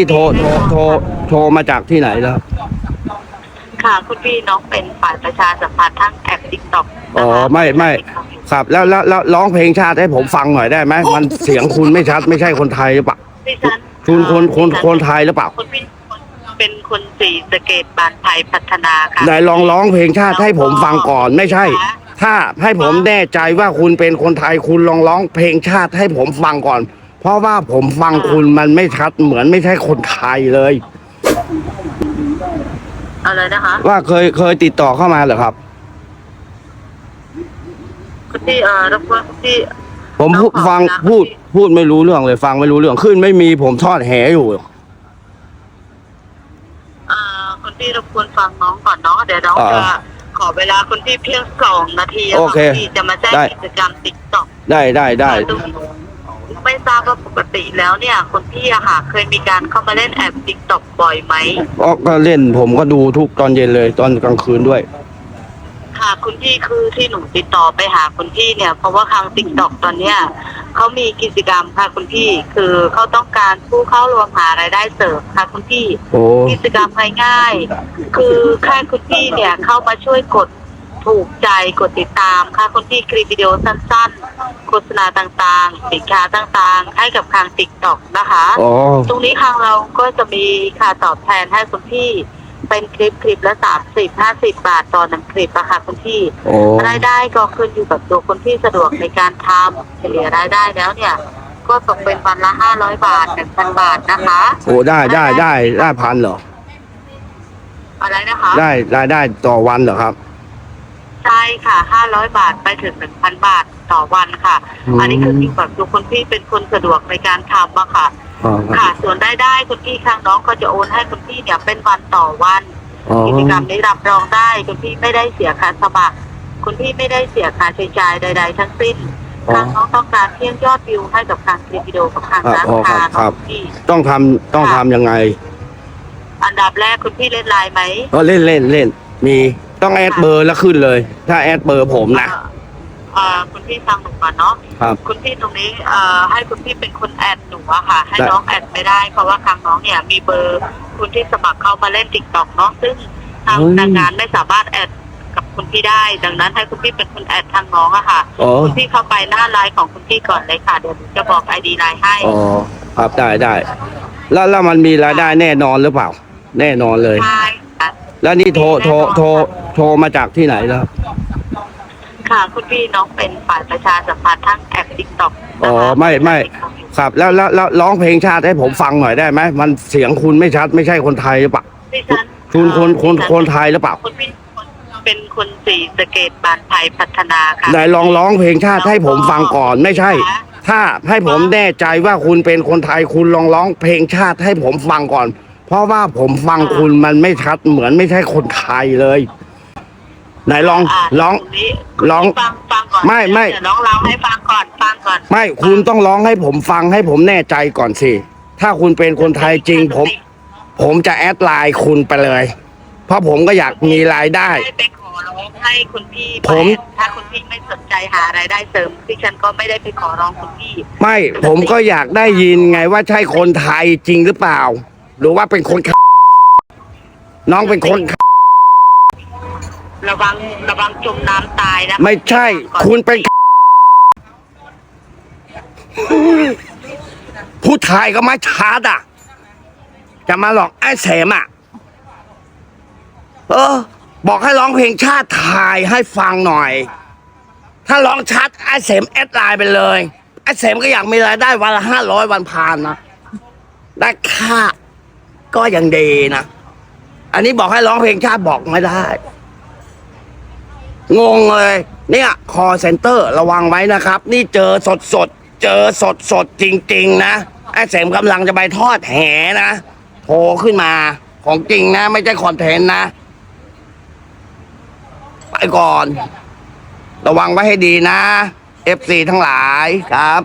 ที่โทรโทรโทรโทรมาจากที่ไหนแล้ว ค่ะ คุณพี่น้องเป็นฝ่ายประชาสัมพันธ์ทั้งแอปติ๊กต็อกอ๋อไม่ไม่ครับแล้วแล้วแล้วร้องเพลงชาติให้ผมฟังหน่อยได้ไหมมันเสียงคุณไม่ชัด ไม่ใช่คนไทยหรือเปล่าดิฉันคุณคนคนคนไทยหรือเปล่าคุณพี่เป็นคนสีสะเกตบานไทยพัฒนาค่ะไหนลองร้องเพลงชาติให้ผมฟังก่อนไม่ใช่ ถ้าให้ผมแน่ใจว่าคุณเป็นคนไทยคุณลองร้องเพลงชาติให้ผมฟังก่อน เพราะว่าผมฟังคุณมันไม่ชัดเหมือนไม่ใช่คนไทยเลยเอาเลยนะคะว่าเคยเคยติดต่อเข้ามาเหรอครับ คุณพี่เอ่อรบกวนคุณพี่ ผมพูดฟังพูดพูดไม่รู้เรื่องเลย ฟังไม่รู้เรื่องขึ้นไม่มีผมทอดแหอยู่ เอ่อคุณพี่รบกวนฟังน้องก่อนเนาะเดี๋ยวน้องอ่าจะขอเวลาคุณพี่เพียงสองนาทีะะโอเคณพี่จะมาแจ้งได้กิจกรรมติ๊กต็อกได้ได้ได้ ไม่ทราบว่าปกติแล้วเนี่ยคุณพี่อะค่ะ เคยมีการเข้ามาเล่นแอปติ๊กต็อกบ่อยไหมก็ก็เล่นผมก็ดูทุกตอนเย็นเลย ตอนกลางคืนด้วย ค่ะ คุณพี่คือที่หนูติดต่อไปหาคุณพี่เนี่ย เพราะว่าทางติ๊กต็อกตอนเนี้ยเขามีกิจกรรมค่ะคุณพี่ คือเขาต้องการผู้เข้ารวมหารายได้เสริมค่ะคุณพี่ โอ้ กิจกรรมง่ายๆคือแค่คุณพี่เนี่ยเข้ามาช่วยกด ถูกใจกดติดตามค่ะคุณพี่คลิปวิดีโอสั้นๆ โฆษณาต่างๆ สินค้าต่างๆ ให้กับทางติ๊กต็อกนะคะ อ๋อ ตรงนี้ทางเราก็จะมีค่าตอบแทนให้คุณพี่เป็นคลิปคลิปละสามสิบห้าสิบบาทต่อหนึ่งคลิปอะค่ะคุณพี่โอ้ รายได้ก็ขึ้นอยู่กับตัวคนที่สะดวกในการทำเฉลี่ยรายได้แล้วเนี่ย ก็ตกเป็นวันละห้าร้อยบาทหนึ่งพันบาทนะคะโอ้ได้ได้ได้ได้พันเหรอ อะไรนะคะ ได้รายได้ต่อวันเหรอครับ ใช่ค่ะห้าร้อยบาทไปถึงหนึ่งพันบาทต่อวันค่ะ อืม อันนี้ขึ้นอยู่กับตัวคนพี่เป็นคนสะดวกในการทำอะค่ะ อ๋อครับค่ะส่วนรายได้คุณพี่ข้างน้องก็จะโอนให้คุณพี่เนี่ยเป็นวันต่อวันอ๋อกิจกรรมนี้รับรองได้คุณพี่ไม่ได้เสียค่าสมัครคุณพี่ไม่ได้เสียค่าใช้จ่ายใด ๆ ทั้งสิ้นอ๋อ ทางน้องต้องการเพียงยอดวิวให้กับทางคลิปวิดีโอกับทางครับร้านอ๋อครัค้าบครับคุณพี่ ต้องทำต้องทำยังไงอันดับแรกคุณพี่เล่นไลน์ไหม ก็เล่นเล่นเล่นมี ต้องแอดเบอร์แล้วขึ้นเลย ถ้าแอดเบอร์ผมนะเอ่อคุณพี่ฟังหนูก่อนเนาะครับ คุณพี่ตรงนี้เอ่อให้คุณพี่เป็นคนแอดหนูอะค่ะ ให้ได้ น้องแอดไม่ได้เพราะว่าทางน้องเนี่ยมีเบอร์คุณที่สมัครเข้ามาเล่นติ๊กต็อกเนาะซึ่งทางพนักงานไม่สามารถแอดกับคุณพี่ได้ ดังนั้นให้คุณพี่เป็นคนแอดทางน้องอะค่ะ อ๋อคุณพี่เข้าไปหน้าไลน์ของคุณพี่ก่อนเลยค่ะเดี๋ยวหนูจะบอกไอดีไลน์ให้ อ๋อครับได้ได้แล้วแล้วมันมีรายได้แน่นอนหรือเปล่า แน่นอนเลย ใช่ค่ะ แล้วนี่โทรโทรโทรโทรมาจากที่ไหนแล้ว ค่ะ คุณพี่น้องเป็นฝ่ายประชาสัมพันธ์ทั้งแอปติ๊กต็อกอ๋อไม่ไม่ครับแล้วแล้วแล้วร้องเพลงชาติให้ผมฟังหน่อยได้ไหมมันเสียงคุณไม่ชัดไม่ใช่คนไทยหรือเปล่าดิฉันคุณคนคนคนไทยหรือเปล่าคุณพี่เป็นคนสีสะเกตบานไทยพัฒนาค่ะไหนลองร้องเพลงชาติให้ผมฟังก่อนไม่ใช่ ถ้าให้ผมแน่ใจว่าคุณเป็นคนไทยคุณลองร้องเพลงชาติให้ผมฟังก่อน เพราะว่าผมฟังคุณมันไม่ชัดเหมือนไม่ใช่คนไทยเลย ไหนลองาร้องตนี้ร้องฟังฟังก่อนไม่ไม่ เดี๋ยวน้องร้องให้ฟังก่อนฟังก่อนไม่คุณต้องร้องให้ผมฟังให้ผมแน่ใจก่อนสิ ถ้าคุณเป็นคนไทยจริง ผม ผมจะแอดไลน์คุณไปเลย เพราะผมก็อยากมีรายได้ ไม่ไปขอร้องให้คุณพี่ผมแปดถ้าคุณพี่ไม่สนใจหารายได้เสริมดิฉันก็ไม่ได้ไปขอร้องคุณพี่ ไม่ผมก็อยากได้ยินไงว่าใช่คนไทยจริงหรือเปล่า หรือว่าเป็นคนน้องเป็นคนระวังระวังจมน้ำตายนะไม่ใช่ คุณเป็นผู้ชายก็มาชาร์ดอะ จะมาหลอกไอ้เสมอะ เออ บอกให้ร้องเพลงชาติไทยให้ฟังหน่อย ถ้าร้องชัดไอ้เสมแอดไลน์ไปเลยไอ้เสมก็อยากมีรายได้วันละห้าร้อยวันพานนะ ได้ค่า ก็ยังดีนะ อันนี้บอกให้ร้องเพลงชาติบอกไม่ได้ งงเลย เนี่ยคอเซ็นเตอร์ระวังไว้นะครับ นี่เจอสดสดเจอสดสดจริง ๆ นะไอ้เสมกำลังจะไปทอดแหนะโทรขึ้นมา ของจริงนะ ไม่ใช่คอนเทนต์นะ ไปก่อน ระวังไว้ให้ดีนะ FC ทั้งหลายครับ